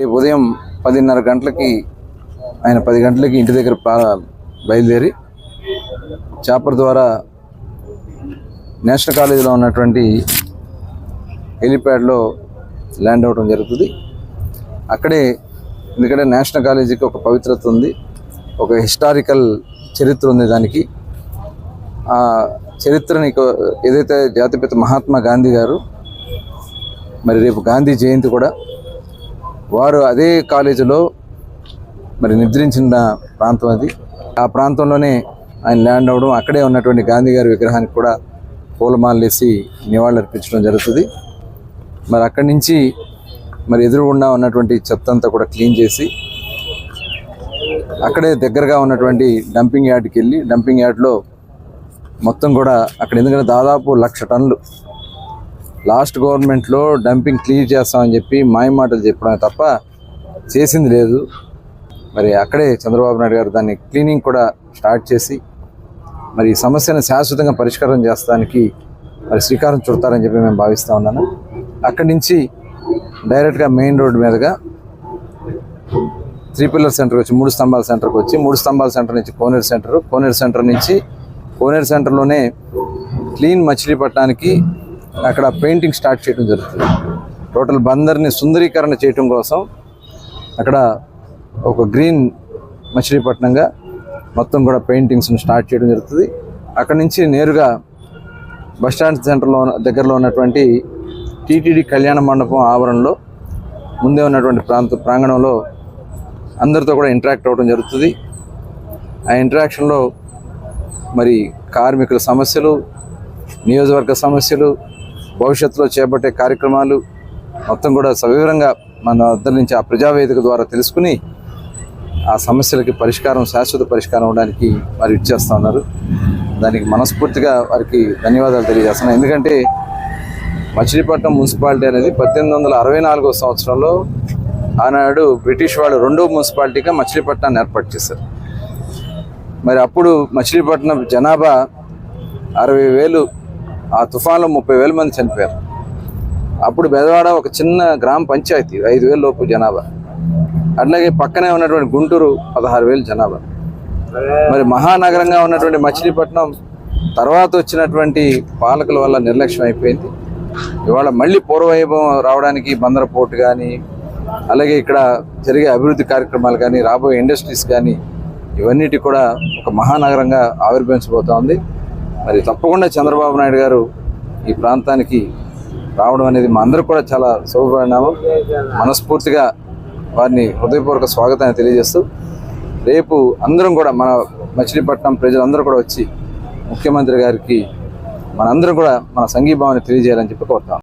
రేపు ఉదయం పదిన్నర గంటలకి ఆయన పది గంటలకి ఇంటి దగ్గర బయలుదేరి చాపర్ ద్వారా నేషనల్ కాలేజీలో ఉన్నటువంటి హెలిప్యాడ్లో ల్యాండ్ అవ్వడం జరుగుతుంది. అక్కడే ఎందుకంటే నేషనల్ కాలేజీకి ఒక పవిత్రత ఉంది ఒక హిస్టారికల్ చరిత్ర ఉంది దానికి. ఆ చరిత్రని ఏదైతే జాతిపిత మహాత్మా గాంధీ గారు మరి రేపు గాంధీ జయంతి కూడా వారు అదే కాలేజీలో మరి నిద్రించిన ప్రాంతం అది. ఆ ప్రాంతంలోనే ఆయన ల్యాండ్ అవ్వడం అక్కడే ఉన్నటువంటి గాంధీ గారి విగ్రహానికి కూడా పూలమాలలేసి నివాళులు అర్పించడం జరుగుతుంది. మరి అక్కడి నుంచి మరి ఎదురుగుండా ఉన్నటువంటి చెత్త అంతా కూడా క్లీన్ చేసి అక్కడే దగ్గరగా ఉన్నటువంటి డంపింగ్ యార్డ్కి వెళ్ళి డంపింగ్ యార్డ్లో మొత్తం కూడా అక్కడ ఎందుకంటే దాదాపు లక్ష టన్నులు లాస్ట్ గవర్నమెంట్లో డంపింగ్ క్లియర్ చేస్తామని చెప్పి మాయ మాటలు చెప్పడమే తప్ప చేసింది లేదు. మరి అక్కడే చంద్రబాబు నాయుడు గారు దాన్ని క్లీనింగ్ కూడా స్టార్ట్ చేసి మరి ఈ సమస్యను శాశ్వతంగా పరిష్కారం చేస్తానికి మరి శ్రీకారం చుడతారని చెప్పి మేము భావిస్తూ ఉన్నాను. అక్కడి నుంచి డైరెక్ట్గా మెయిన్ రోడ్డు మీదుగా త్రీ పిల్లర్ సెంటర్కి వచ్చి మూడు స్తంభాల సెంటర్కి వచ్చి మూడు స్తంభాల సెంటర్ నుంచి కోనేరు సెంటర్ కోనేరు సెంటర్ నుంచి కోనేరు సెంటర్లోనే క్లీన్ మచిలీపట్నానికి అక్కడ పెయింటింగ్ స్టార్ట్ చేయడం జరుగుతుంది. టోటల్ బందర్ని సుందరీకరణ చేయటం కోసం అక్కడ ఒక గ్రీన్ మచిలీపట్నంగా మొత్తం కూడా పెయింటింగ్స్ని స్టార్ట్ చేయడం జరుగుతుంది. అక్కడ నుంచి నేరుగా బస్ స్టాండ్ సెంటర్లో దగ్గరలో ఉన్నటువంటి టీటీడీ కళ్యాణ మండపం ఆవరణలో ముందే ఉన్నటువంటి ప్రాంత ప్రాంగణంలో అందరితో కూడా ఇంటరాక్ట్ అవ్వడం జరుగుతుంది. ఆ ఇంటరాక్షన్లో మరి కార్మికుల సమస్యలు నియోజకవర్గ సమస్యలు భవిష్యత్తులో చేపట్టే కార్యక్రమాలు మొత్తం కూడా సవివరంగా మన వద్ద నుంచి ఆ ప్రజావేదిక ద్వారా తెలుసుకుని ఆ సమస్యలకి పరిష్కారం శాశ్వత పరిష్కారం అవడానికి వారు ఇచ్చేస్తూ ఉన్నారు. దానికి మనస్ఫూర్తిగా వారికి ధన్యవాదాలు తెలియజేస్తున్నాను. ఎందుకంటే మచిలీపట్నం మున్సిపాలిటీ అనేది పద్దెనిమిది వందల అరవై నాలుగో సంవత్సరంలో ఆనాడు బ్రిటిష్ వాళ్ళు రెండో మున్సిపాలిటీగా మచిలీపట్నాన్ని ఏర్పాటు చేశారు. మరి అప్పుడు మచిలీపట్నం జనాభా అరవై వేలు ఆ తుఫాన్లో ముప్పై వేల మంది చనిపోయారు. అప్పుడు బెదవాడ ఒక చిన్న గ్రామ పంచాయతీ ఐదు వేల లోపు జనాభా. అట్లాగే పక్కనే ఉన్నటువంటి గుంటూరు పదహారు వేలు జనాభా. మరి మహానగరంగా ఉన్నటువంటి మచిలీపట్నం తర్వాత వచ్చినటువంటి పాలకుల వల్ల నిర్లక్ష్యం అయిపోయింది. ఇవాళ మళ్ళీ పూర్వవైభవం రావడానికి బందర పోర్టు కానీ అలాగే ఇక్కడ జరిగే అభివృద్ధి కార్యక్రమాలు కానీ రాబోయే ఇండస్ట్రీస్ కానీ ఇవన్నిటి కూడా ఒక మహానగరంగా ఆవిర్భవించబోతోంది మరి తప్పకుండా చంద్రబాబు నాయుడు గారు ఈ ప్రాంతానికి రావడం అనేది మా అందరూ కూడా చాలా శుభపరిణామం. మనస్ఫూర్తిగా వారిని హృదయపూర్వక స్వాగతాన్ని తెలియజేస్తూ రేపు అందరం కూడా మన మచిలీపట్నం ప్రజలందరూ కూడా వచ్చి ముఖ్యమంత్రి గారికి మనందరం కూడా మన సంఘీభావాన్ని తెలియజేయాలని చెప్పి కోరుతాం